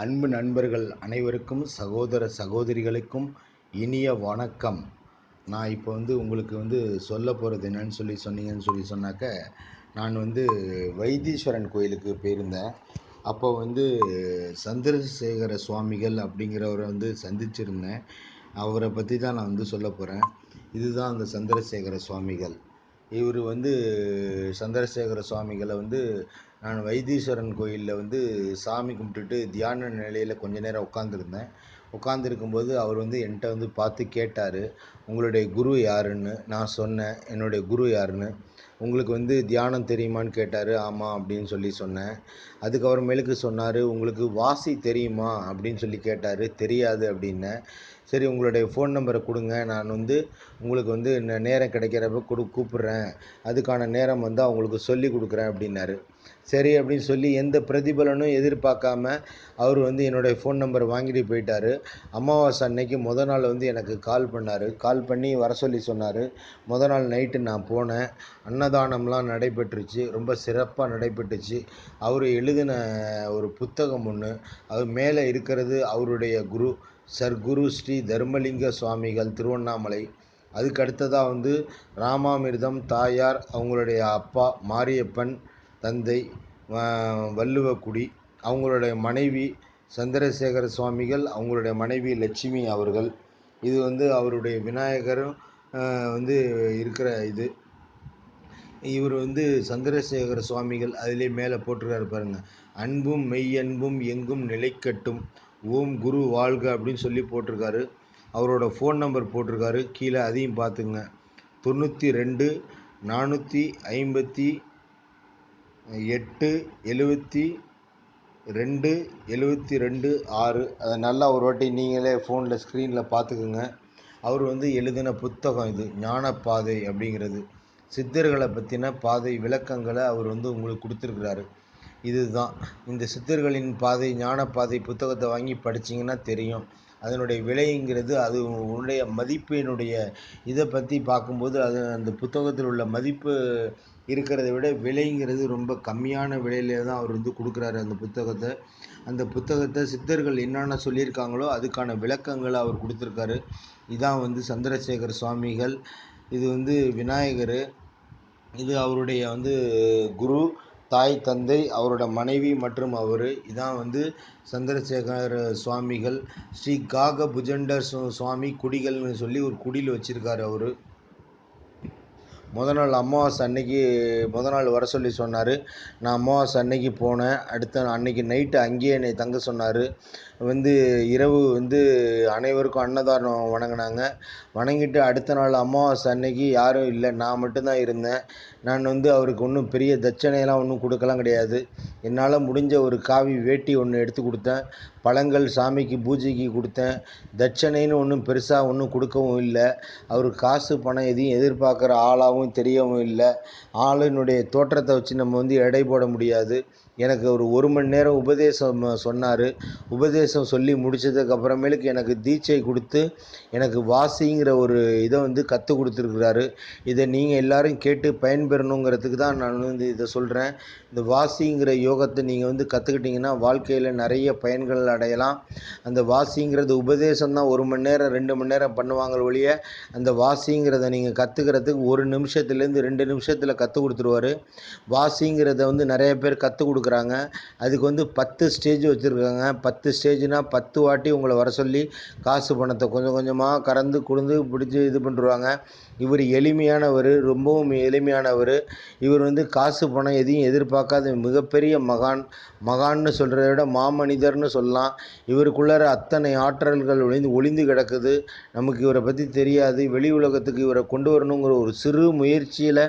அன்பு நண்பர்கள் அனைவருக்கும் சகோதர சகோதரிகளுக்கும் இனிய வணக்கம். நான் இப்போ வந்து உங்களுக்கு வந்து சொல்ல போகிறது என்னன்னு சொல்லி சொன்னீங்கன்னு சொல்லி சொன்னாக்க நான் வந்து வைத்தீஸ்வரன் கோயிலுக்கு போயிருந்தேன். அப்போ வந்து சந்திரசேகர சுவாமிகள் அப்படிங்கிறவரை வந்து சந்திச்சிருந்தேன். அவரை பற்றி தான் நான் வந்து சொல்ல போகிறேன் இதுதான் அந்த சந்திரசேகர சுவாமிகள். இவர் வந்து சந்திரசேகர சுவாமிகளை வந்து நான் வைத்தீஸ்வரன் கோயிலில் வந்து சாமி கும்பிட்டுட்டு தியான நிலையில் கொஞ்ச நேரம் உட்காந்துருந்தேன் உட்காந்துருக்கும்போது அவர் வந்து என்கிட்ட வந்து பார்த்து கேட்டார் உங்களுடைய குரு யாருன்னு? நான் சொன்னேன் என்னுடைய குரு யாருன்னு? உங்களுக்கு வந்து தியானம் தெரியுமான்னு கேட்டார் ஆமாம் அப்படின்னு சொல்லி சொன்னேன். அதுக்கப்புறமேலுக்கு சொன்னார் உங்களுக்கு வாசி தெரியுமா? அப்படின்னு சொல்லி கேட்டார் தெரியாது அப்படின்னேன். சரி உங்களுடைய ஃபோன் நம்பரை கொடுங்க. நான் வந்து உங்களுக்கு வந்து நே- நேரம் கிடைக்கிறப்ப கொடு கூப்பிட்றேன். அதுக்கான நேரம் வந்து அவங்களுக்கு சொல்லி கொடுக்குறேன் அப்படின்னாரு. சரி அப்படின்னு சொல்லி எந்த பிரதிபலனும் எதிர்பார்க்காம அவர் வந்து என்னுடைய ஃபோன் நம்பர் வாங்கிட்டு போயிட்டாரு. அமாவாசை அன்னைக்கு முத நாள் வந்து எனக்கு கால் பண்ணார். கால் பண்ணி வர சொல்லி சொன்னார். முத நாள் நைட்டு நான் போனேன். அன்னதானம்லாம் நடைபெற்றுச்சு. ரொம்ப சிறப்பாக நடைபெற்றுச்சு. அவர் எழுதின ஒரு புத்தகம் ஒன்று அது மேலே இருக்கிறது அவருடைய குரு. சர்க்குரு ஸ்ரீ தர்மலிங்க சுவாமிகள் திருவண்ணாமலை. அதுக்கு அடுத்ததாக வந்து ராமாமிர்தம் தாயார் அவங்களுடைய அப்பா மாரியப்பன் தந்தை வள்ளுவக்குடி அவங்களுடைய மனைவி சந்திரசேகர சுவாமிகள் அவங்களுடைய மனைவி லட்சுமி அவர்கள். இது வந்து அவருடைய விநாயகரும் வந்து இருக்கிற இது. இவர் வந்து சந்திரசேகர சுவாமிகள் அதிலே மேலே போட்டிருக்காரு பாருங்கள் அன்பும் மெய்யன்பும் எங்கும் நிலைக்கட்டும். ஓம் குரு வாழ்க அப்படின்னு சொல்லி போட்டிருக்காரு. அவரோட ஃபோன் நம்பர் போட்டிருக்காரு. கீழே அதையும் பார்த்துங்க. தொண்ணூற்றி ரெண்டு நானூற்றி ஐம்பத்தி எட்டு எழுபத்தி ரெண்டு எழுபத்தி ரெண்டு ஆறு. அதை நல்லா ஒரு வாட்டி நீங்களே ஃபோனில் ஸ்க்ரீனில் பார்த்துக்குங்க. அவர் வந்து எழுதின புத்தகம் இது ஞானப்பாதை அப்படிங்கிறது. சித்தர்களை பற்றின பாதை விளக்கங்களை அவர் வந்து உங்களுக்கு கொடுத்துருக்கிறாரு. இதுதான். இந்த சித்தர்களின் பாதை ஞானப்பாதை புத்தகத்தை வாங்கி படிச்சீங்கன்னா தெரியும். அதனுடைய விலைங்கிறது அது உன்னுடைய மதிப்பினுடைய இதை பற்றி பார்க்கும்போது அது அந்த புத்தகத்தில் உள்ள மதிப்பு இருக்கிறத விட விலைங்கிறது ரொம்ப கம்மியான விலையில தான் அவர் வந்து கொடுக்குறாரு அந்த புத்தகத்தை. அந்த புத்தகத்தை சித்தர்கள் என்னென்ன சொல்லியிருக்காங்களோ அதுக்கான விளக்கங்களை அவர் கொடுத்துருக்காரு. இதான் வந்து சந்திரசேகர் சுவாமிகள். இது வந்து விநாயகர். இது அவருடைய வந்து குரு. தாய் தந்தை அவரோட மனைவி மற்றும் அவர். இதான் வந்து சந்திரசேகர சுவாமிகள். ஸ்ரீ காக புஜண்டர் சு- சுவாமி குடிகள்னு சொல்லி ஒரு குடில் வச்சிருக்கார் அவர். முத நாள் அமாவாசை அன்னைக்கு முத நாள் வர சொல்லி சொன்னார். நான் அமாவாசை அன்னைக்கு போனேன். அடுத்த அன்னைக்கு நைட்டு அங்கேயே என்னை தங்க சொன்னார். வந்து இரவு வந்து அனைவருக்கும் அன்னதானம் வணங்கினாங்க. வணங்கிட்டு அடுத்த நாள் அமாவாசை அன்னைக்கு யாரும் இல்லை. நான் மட்டும்தான் இருந்தேன். நான் வந்து அவருக்கு ஒன்றும் பெரிய தட்சணையெல்லாம் ஒன்றும் கொடுக்கலாம் கிடையாது. என்னால் முடிஞ்ச ஒரு காவி வேட்டி ஒன்று எடுத்து கொடுத்தேன். பழங்கள் சாமிக்கு பூஜைக்கு கொடுத்தேன். தட்சணைன்னு ஒன்றும் பெருசாக ஒன்றும் கொடுக்கவும் இல்லை. அவர் காசு பணம் எதையும் எதிர்பார்க்குற ஆளாகவும் தெரியவும் இல்லை. ஆளினுடைய தோற்றத்தை வச்சு நம்ம வந்து எடை போட முடியாது. எனக்கு ஒரு ஒரு மணி நேரம் உபதேசம் சொன்னார். உபதேசம் சொல்லி முடித்ததுக்கு அப்புறமேலுக்கு எனக்கு தீட்சை கொடுத்து எனக்கு வாசிங்கிற ஒரு இதை வந்து கற்றுக் கொடுத்துருக்குறாரு. இதை நீங்கள் எல்லோரும் கேட்டு பயன்பெறணுங்கிறதுக்கு தான் நான் வந்து இதை சொல்கிறேன் இந்த வாசிங்கிற யோகத்தை நீங்கள் வந்து கற்றுக்கிட்டிங்கன்னா வாழ்க்கையில் நிறைய பயன்கள் அடையலாம். அந்த வாசிங்கிறது உபதேசம் தான். ஒரு மணி நேரம் ரெண்டு மணி நேரம் பண்ணுவாங்க ஒழிய அந்த வாசிங்கிறத நீங்கள் கற்றுக்கிறதுக்கு ஒரு நிமிஷத்துலேருந்து ரெண்டு நிமிஷத்தில் கற்றுக் கொடுத்துருவாரு. வாசிங்கிறத வந்து நிறைய பேர் கற்றுக் கொடுக்குறாங்க. அதுக்கு வந்து பத்து ஸ்டேஜ் வச்சுருக்காங்க. பத்து ஸ்டேஜ்னால் பத்து வாட்டி உங்களை வர சொல்லி காசு பணத்தை கொஞ்சம் கொஞ்சமாக கறந்து குடுந்து பிடிச்சி இது பண்ணுறாங்க இவர் எளிமையானவர் ரொம்பவும் எளிமையானவர். இவர் வந்து காசு பணம் எதையும் எதிர்பார்க்காத மிகப்பெரிய மகான். மகான்னு சொல்கிறத விட மாமனிதர்னு சொல்லலாம். இவருக்குள்ளார அத்தனை ஆற்றல்கள் ஒளிந்து ஒளிந்து கிடக்குது. நமக்கு இவரை பற்றி தெரியாது. வெளி உலகத்துக்கு இவரை கொண்டு வரணுங்கிற ஒரு சிறு முயற்சியில்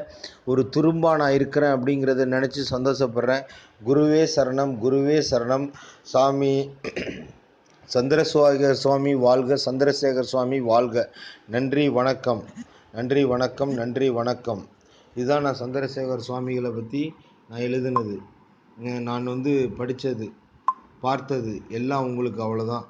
ஒரு துரும்பா நான் இருக்கிறேன் அப்படிங்கிறத நினச்சி சந்தோஷப்படுறேன். குருவே சரணம் குருவே சரணம். சாமி சந்திரசுவாகர் சுவாமி வாழ்க சந்திரசேகர் சுவாமி வாழ்க. நன்றி வணக்கம். நன்றி வணக்கம் நன்றி வணக்கம். இதுதான் நான் சந்திரசேகர் சுவாமிகளை பற்றி நான் எழுதுனது. நான் வந்து படித்தது பார்த்தது. எல்லாம் உங்களுக்கு அவ்வளோதான்